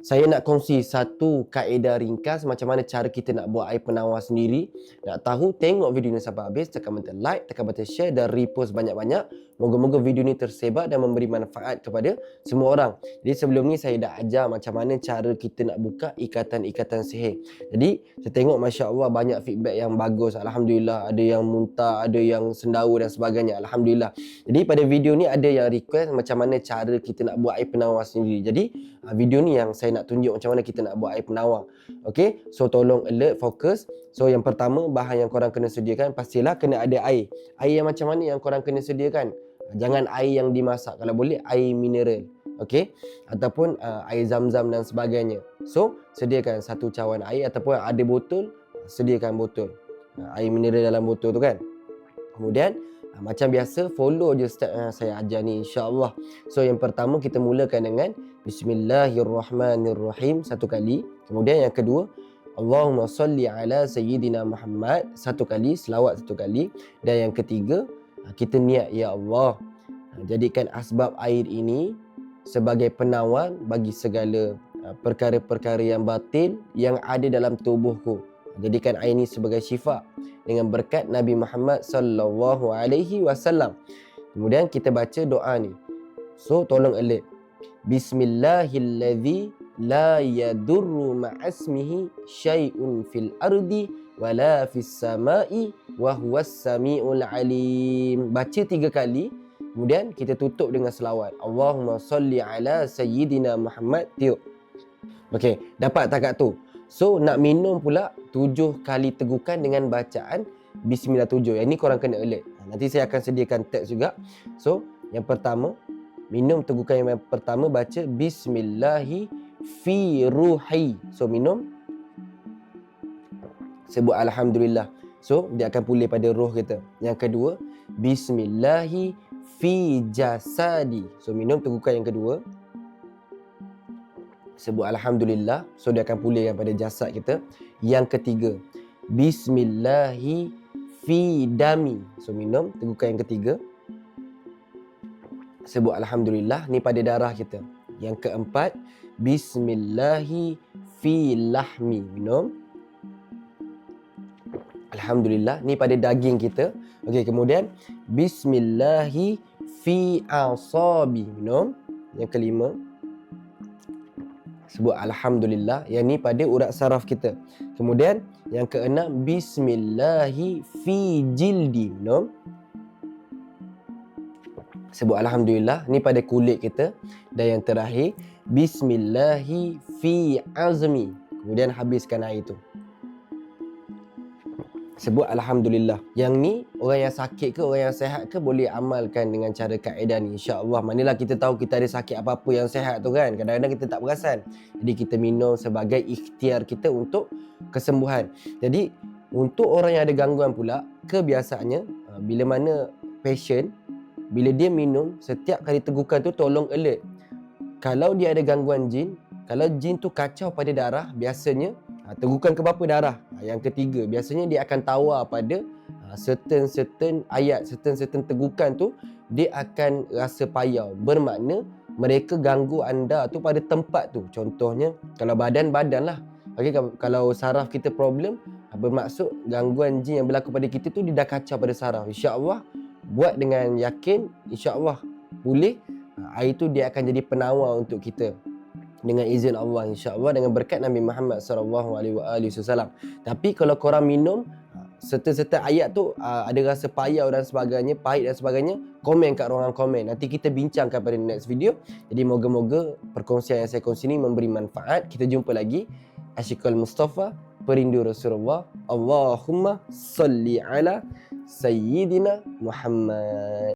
saya nak kongsi satu kaedah ringkas macam mana cara kita nak buat air penawar sendiri. Nak tahu, tengok video ni sampai habis, tekan button like, tekan button share dan repost banyak-banyak. Moga-moga video ni tersebar dan memberi manfaat kepada semua orang. Jadi sebelum ni saya dah ajar macam mana cara kita nak buka ikatan-ikatan sihir. Jadi saya tengok Masya Allah banyak feedback yang bagus. Alhamdulillah ada yang muntah, ada yang sendawa dan sebagainya. Alhamdulillah. Jadi pada video ni ada yang request macam mana cara kita nak buat air penawar sendiri. Jadi ah, video ni yang saya nak tunjuk macam mana kita nak buat air penawar. Okay, so tolong alert, fokus. So yang pertama bahan yang korang kena sediakan pastilah kena ada air. Air yang macam mana yang korang kena sediakan? Jangan air yang dimasak. Kalau boleh air mineral. Okay. Ataupun uh, air zam-zam dan sebagainya. So sediakan satu cawan air ataupun ada botol, sediakan botol. Uh, air mineral dalam botol tu kan. Kemudian uh, macam biasa follow je step yang saya ajar ni insya-Allah. So yang pertama kita mulakan dengan bismillahirrahmanirrahim satu kali. Kemudian yang kedua Allahumma salli ala sayyidina Muhammad satu kali, selawat satu kali dan yang ketiga Ha, kita niat ya Allah jadikan asbab air ini sebagai penawar bagi segala perkara-perkara yang batil yang ada dalam tubuhku jadikan air ini sebagai syifa dengan berkat Nabi Muhammad sallallahu alaihi wasallam kemudian kita baca doa ni so tolong alert bismillahilladzi la yadurru ma'asmihi syai'un fil ardi wala fis samai wa huwas samiul alim. Baca tiga kali, kemudian kita tutup dengan selawat. Allahumma salli ala sayyidina Muhammad. Tiup. Okey, dapat tak kat tu? So, nak minum pula tujuh kali tegukan dengan bacaan Bismillah tujuh. Yang ni korang kena alert. Nanti saya akan sediakan teks juga. So, yang pertama, minum tegukan yang pertama baca Bismillahi fi ruhi. So, minum sebut alhamdulillah. So dia akan pulih pada roh kita. Yang kedua, bismillahi fi jasadi. So minum tegukan yang kedua. Sebut alhamdulillah. So dia akan pulihkan pada jasad kita. Yang ketiga, bismillahi fi dami. So minum tegukan yang ketiga. Sebut alhamdulillah ni pada darah kita. Yang keempat, bismillahi fi lahmi. Minum. Alhamdulillah ni pada daging kita. Okey, kemudian bismillahi fi asabi. Minum. Yang kelima sebut alhamdulillah yang ni pada urat saraf kita. Kemudian yang keenam bismillahi fi jildi. Minum. Sebut alhamdulillah ni pada kulit kita dan yang terakhir bismillahi fi azmi. Kemudian habiskan air itu sebut Alhamdulillah. Yang ni orang yang sakit ke orang yang sehat ke boleh amalkan dengan cara kaedah ni insyaAllah. Manalah kita tahu kita ada sakit apa-apa yang sehat tu kan. Kadang-kadang kita tak perasan. Jadi kita minum sebagai ikhtiar kita untuk kesembuhan. Jadi untuk orang yang ada gangguan pula kebiasaannya uh, bila mana patient bila dia minum setiap kali tegukan tu tolong alert. Kalau dia ada gangguan jin, kalau jin tu kacau pada darah biasanya Ha, tegukan ke berapa darah? Ha, yang ketiga, biasanya dia akan tawar pada certain-certain ayat, certain-certain tegukan tu dia akan rasa payau. Bermakna mereka ganggu anda tu pada tempat tu. Contohnya kalau badan-badan lah. Okay, kalau saraf kita problem, bermaksud gangguan jin yang berlaku pada kita tu dia dah kacau pada saraf. InsyaAllah buat dengan yakin, insyaAllah boleh. Air tu dia akan jadi penawar untuk kita dengan izin Allah insya-Allah dengan berkat Nabi Muhammad sallallahu alaihi wasallam. Tapi kalau korang minum serta-serta ayat tu uh, ada rasa payau dan sebagainya, pahit dan sebagainya, komen kat ruangan komen. Nanti kita bincangkan pada next video. Jadi moga-moga perkongsian yang saya kongsi ini memberi manfaat. Kita jumpa lagi. Asyikul Mustafa, perindu Rasulullah. Allahumma salli ala Sayyidina Muhammad.